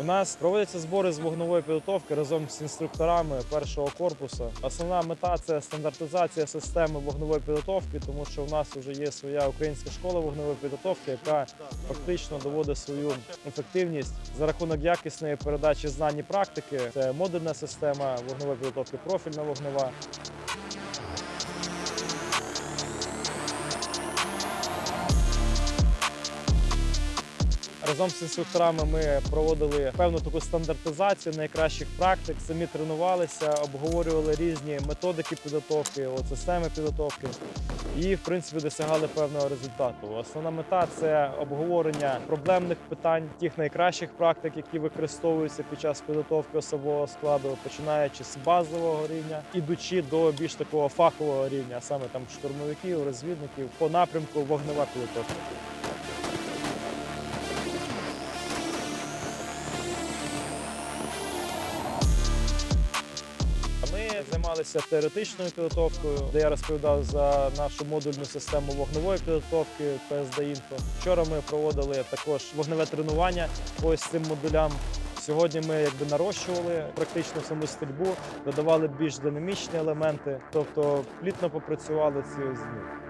У нас проводяться збори з вогневої підготовки разом з інструкторами першого корпусу. Основна мета це стандартизація системи вогневої підготовки, тому що у нас вже є своя українська школа вогневої підготовки, яка фактично доводить свою ефективність за рахунок якісної передачі знань і практики. Це модульна система вогневої підготовки, профільна вогнева. Разом з інструкторами ми проводили певну таку стандартизацію найкращих практик. Самі тренувалися, обговорювали різні методики підготовки, от системи підготовки і, в принципі, досягали певного результату. Основна мета це обговорення проблемних питань, тих найкращих практик, які використовуються під час підготовки особового складу, починаючи з базового рівня, ідучи до більш такого фахового рівня, саме там штурмовиків, розвідників по напрямку вогнева підготовка. Займалися теоретичною підготовкою, де я розповідав за нашу модульну систему вогневої підготовки ПСД Інфо. Вчора ми проводили також вогневе тренування ось цим модулям. Сьогодні ми якби нарощували практично саму стрільбу, додавали більш динамічні елементи, тобто плітно попрацювали ці дні.